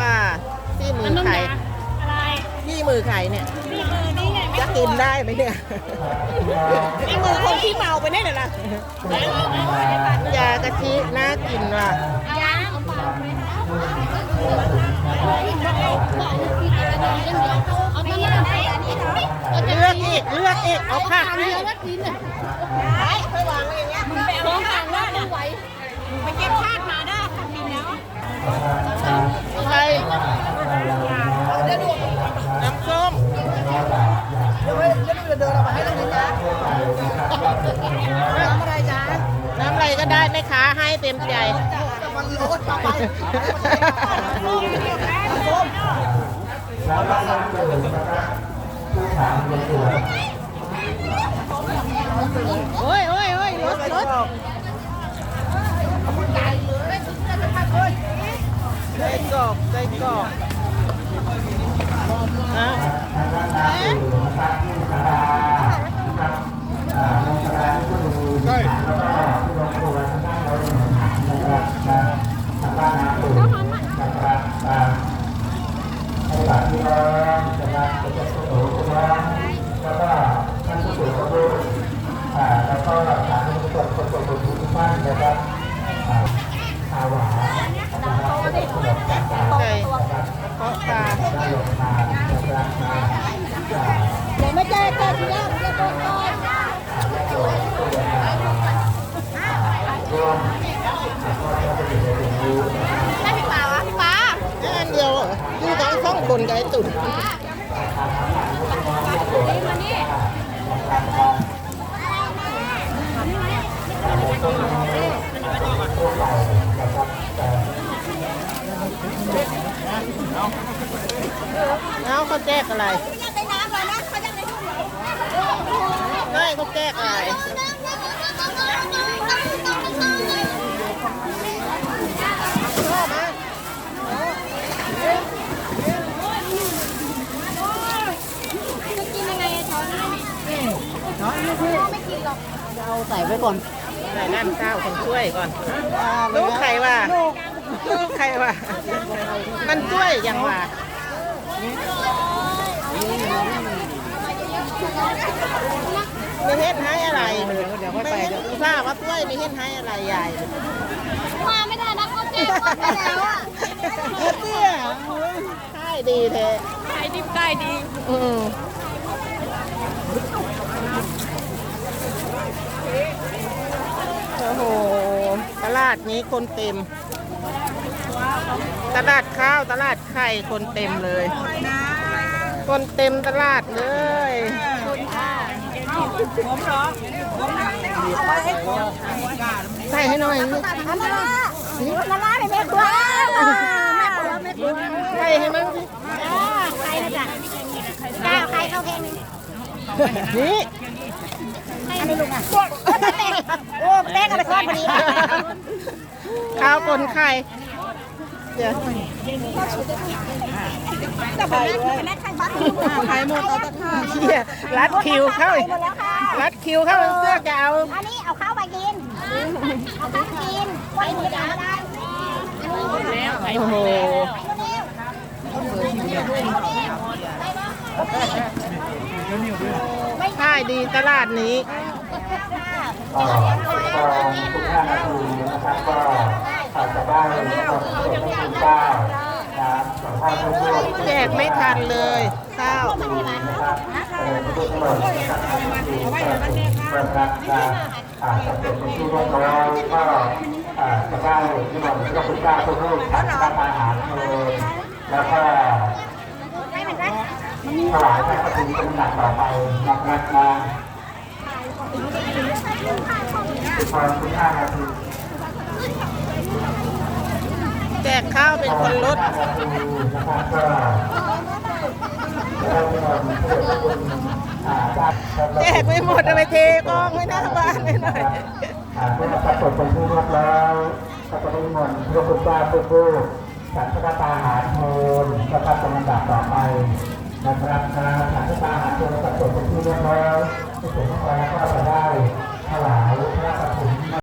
ป้าที่มือน้ำไข่ยาอะไรที่มือไข่เนี่ยนี่มือนี่ไงจะกินได้ไหมเนี่ยนี่มือคนที่เมาไปเนี่ยเหรอยากะทิน่ากินว่ะยาเอาปากเอาไปยังไงอันนี้เนาะเลือกอีกเลือกอีกเอาผักทำให้เยอะว่ากินอะไปวางไว้อย่างเงี้ยมึงไปเอาของว่ามึงไหวไปเก็บพา ทำอะไรจ๊ะน้ำอะไรก็ได้ไหมคะให้เต็มใจ มันลดไปโอ้ยโอ้ยโอ้ยรถรถไส้กรอกไส้กรอก แล้วเขาแจกอะไรเขายังในน้ำเลยนะเขายังในทุ่งเลยไม่เขาแจกอะไรชอบไหมจะกินยังไงช้อนนี่ช้อนนี่ไม่กินหรอกเอาใส่ไว้ก่อนใส่น้ำข้าวคนช่วยก่อนลูกใครวะลูกใครวะมันช่วยยังวะ ม่เฮ็ดให้อะไรไม่เฮ็ดทราบว่าช่วยไม่เฮ็ดให้อะไรใหญ่มาไม่ได้นะเขาแจ้งหมดไปแล้วอะเตี้ยใช่ดีเทขายดิบขายดี อืมโอ้โห ตลาดนี้คนเต็ม ตลาดข้าวตลาดไข่คนเต็มเลย คนเต็มตลาดเลยผมเหรอผมเอาไว้ให้ผมใส่ให้หน่อยอันนั้นละลายไปแม่ครัวแม่ครัวแม่ครัวใส่ให้มั้งสิใครนะจ๊ะก้าวใครเข้าเพลงนี่อันนี้ลูกอะโอ้แป้งเอาไปทอดพอดีข้าวคนไข่ เดี๋ยวแต่ผมแม่แม่ใครบัตรไข่หมดเอาตะข้าเชี่ยรัดคิวเข้าหมดแล้วค่ะรัดคิวเข้าเสื้อจะเอาอันนี้เอาข้าวไปกินเอาข้าวกินไว้หมดแล้วได้อันนี้โอ้โหไม่ขายดีตลาดนี้ก็ก็ทุกท่านนาทีนะครับก็ อาจจะได้นะครับส่วนที่คุณเจ้านะครับสัมภาษณ์เพื่อนแจกไม่ทันเลยข้าวนะครับเอ่อทุกคนนะครับที่ประทับกาอาสำเร็จเป็นที่รียบร้อยก็อาจะได้ที่บอกพระคุณเจ้าทุกรูปทานรับอาหารเลยแล้วก็ให้มันได้ถวายพระปฏิบัติหนักต่อไปนะครับมาทุกคนทุกท่านนาที แจกข้าวเป็นคนลดแจกไม่หมดเอาไปเทกองไว้หน้าบ้านหน่อยเมื่อปรากฏเป็นที่เรียบร้อยก็จะได้มนต์พระคุณเจ้าผู้พูดฉันพระตาหารโทนนะครับเป็นลำดับต่อไปนะครับการฉันพระตาหารโทนปรากฏเป็นที่เรียบร้อยที่ถึงเรียบร้อยแล้วก็จะได้ถวายพระปฏิ